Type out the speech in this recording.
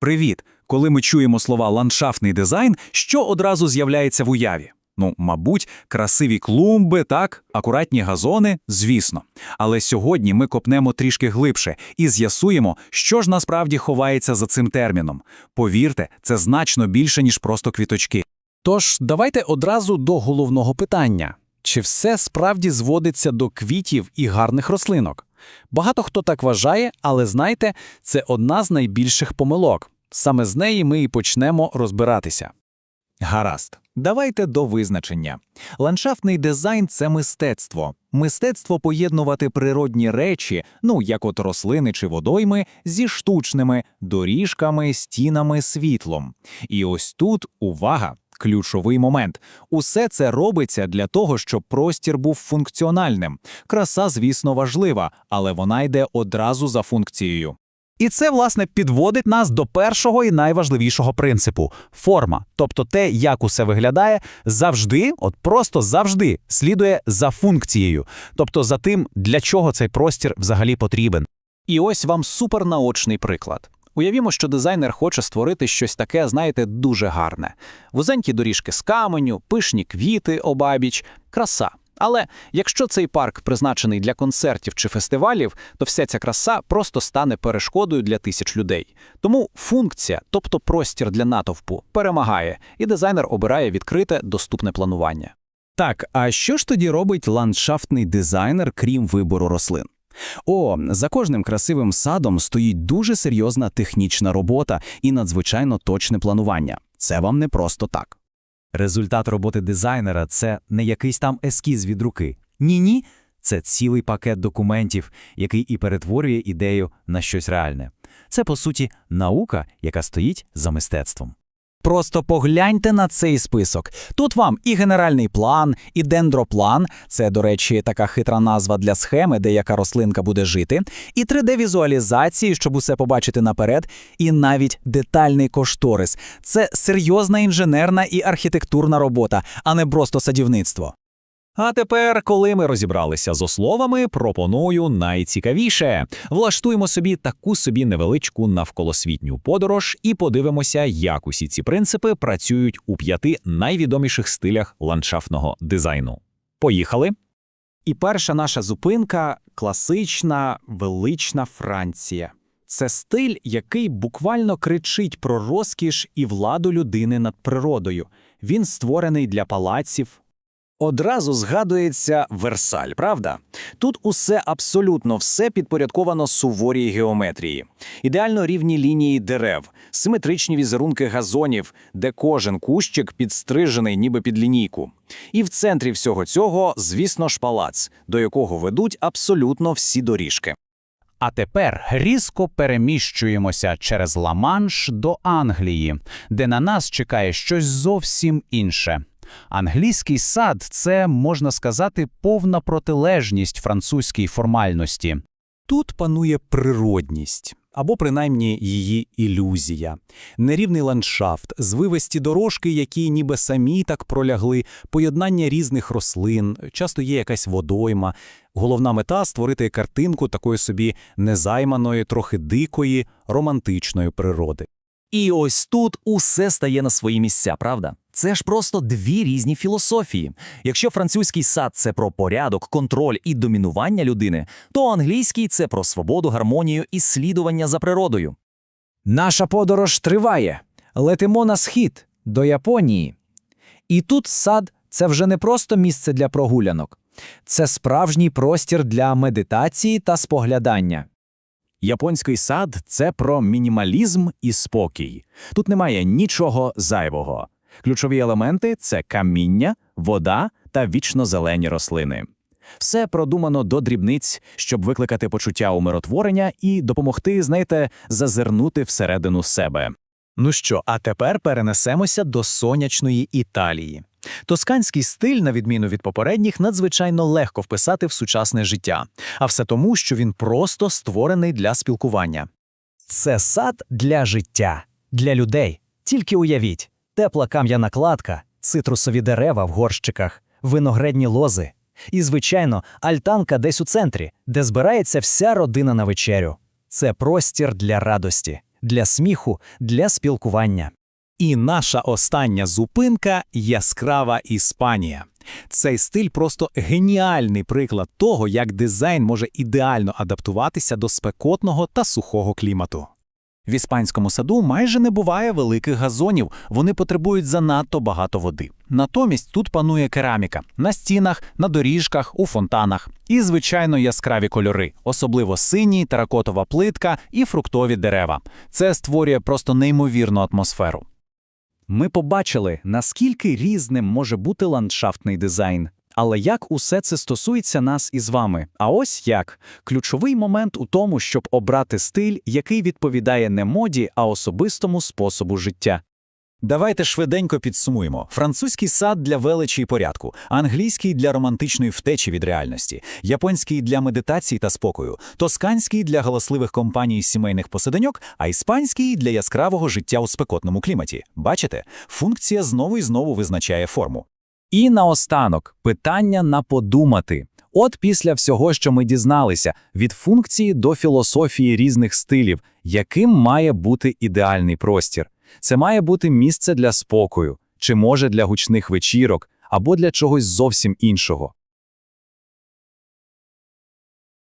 Привіт! Коли ми чуємо слова ландшафтний дизайн, що одразу з'являється в уяві? Ну, мабуть, красиві клумби, так, акуратні газони, звісно. Але сьогодні ми копнемо трішки глибше і з'ясуємо, що ж насправді ховається за цим терміном. Повірте, це значно більше, ніж просто квіточки. Тож, давайте одразу до головного питання. Чи все справді зводиться до квітів і гарних рослинок? Багато хто так вважає, але знайте, це одна з найбільших помилок. Саме з неї ми і почнемо розбиратися. Гаразд, давайте до визначення. Ландшафтний дизайн це мистецтво. Мистецтво поєднувати природні речі, ну як от рослини чи водойми, зі штучними доріжками, стінами, світлом. І ось тут увага. Ключовий момент. Усе це робиться для того, щоб простір був функціональним. Краса, звісно, важлива, але вона йде одразу за функцією. І це, власне, підводить нас до першого і найважливішого принципу форма. Тобто те, як усе виглядає, завжди, от просто завжди, слідує за функцією, тобто за тим, для чого цей простір взагалі потрібен. І ось вам супернаочний приклад. Уявімо, що дизайнер хоче створити щось таке, знаєте, дуже гарне. Вузенькі доріжки з каменю, пишні квіти обабіч, краса. Але якщо цей парк призначений для концертів чи фестивалів, то вся ця краса просто стане перешкодою для тисяч людей. Тому функція, тобто простір для натовпу, перемагає, і дизайнер обирає відкрите доступне планування. Так, а що ж тоді робить ландшафтний дизайнер, крім вибору рослин? О, за кожним красивим садом стоїть дуже серйозна технічна робота і надзвичайно точне планування. Це вам не просто так. Результат роботи дизайнера це не якийсь там ескіз від руки. Ні-ні, це цілий пакет документів, який і перетворює ідею на щось реальне. Це, по суті, наука, яка стоїть за мистецтвом. Просто погляньте на цей список. Тут вам і генеральний план, і дендроплан це, до речі, така хитра назва для схеми, де яка рослинка буде жити, і 3D-візуалізації, щоб усе побачити наперед, і навіть детальний кошторис. Це серйозна інженерна і архітектурна робота, а не просто садівництво. А тепер, коли ми розібралися з основами, пропоную найцікавіше. Влаштуємо собі таку собі невеличку навколосвітню подорож і подивимося, як усі ці принципи працюють у п'яти найвідоміших стилях ландшафтного дизайну. Поїхали! І перша наша зупинка класична велична Франція. Це стиль, який буквально кричить про розкіш і владу людини над природою. Він створений для палаців. Одразу згадується Версаль, правда? Тут усе абсолютно все підпорядковано суворій геометрії. Ідеально рівні лінії дерев, симетричні візерунки газонів, де кожен кущик підстрижений ніби під лінійку. І в центрі всього цього, звісно ж, палац, до якого ведуть абсолютно всі доріжки. А тепер різко переміщуємося через Ла-Манш до Англії, де на нас чекає щось зовсім інше. Англійський сад це, можна сказати, повна протилежність французькій формальності. Тут панує природність. Або принаймні її ілюзія, нерівний ландшафт, звивисті дорожки, які ніби самі так пролягли, поєднання різних рослин, часто є якась водойма. Головна мета створити картинку такої собі незайманої, трохи дикої, романтичної природи. І ось тут усе стає на свої місця, правда? Це ж просто дві різні філософії. Якщо французький сад це про порядок, контроль і домінування людини, то англійський це про свободу, гармонію і слідування за природою. Наша подорож триває. Летимо на схід до Японії. І тут сад це вже не просто місце для прогулянок, це справжній простір для медитації та споглядання. Японський сад це про мінімалізм і спокій. Тут немає нічого зайвого. Ключові елементи це каміння, вода та вічно-зелені рослини. Все продумано до дрібниць, щоб викликати почуття умиротворення і допомогти, знаєте, зазирнути всередину себе. Ну що, а тепер перенесемося до сонячної Італії. Тосканський стиль, на відміну від попередніх, надзвичайно легко вписати в сучасне життя, а все тому, що він просто створений для спілкування. Це сад для життя, для людей. Тільки уявіть, тепла кам'яна кладка, цитрусові дерева в горщиках, виногредні лози. І, звичайно, альтанка десь у центрі, де збирається вся родина на вечерю. Це простір для радості, для сміху, для спілкування. І наша остання зупинка яскрава Іспанія. Цей стиль просто геніальний приклад того, як дизайн може ідеально адаптуватися до спекотного та сухого клімату. В іспанському саду майже не буває великих газонів, вони потребують занадто багато води. Натомість тут панує кераміка на стінах, на доріжках, у фонтанах. І, звичайно, яскраві кольори, особливо синій, теракотова плитка і фруктові дерева. Це створює просто неймовірну атмосферу. Ми побачили, наскільки різним може бути ландшафтний дизайн. Але як усе це стосується нас із вами? А ось як. Ключовий момент у тому, щоб обрати стиль, який відповідає не моді, а особистому способу життя. Давайте швиденько підсумуємо. Французький сад для величі і порядку, англійський для романтичної втечі від реальності, японський для медитації та спокою, тосканський для галасливих компаній сімейних посиденьок, а іспанський для яскравого життя у спекотному кліматі. Бачите, функція знову і знову визначає форму. І наостанок питання на подумати. От після всього, що ми дізналися, від функції до філософії різних стилів, яким має бути ідеальний простір. Це має бути місце для спокою, чи може для гучних вечірок, або для чогось зовсім іншого.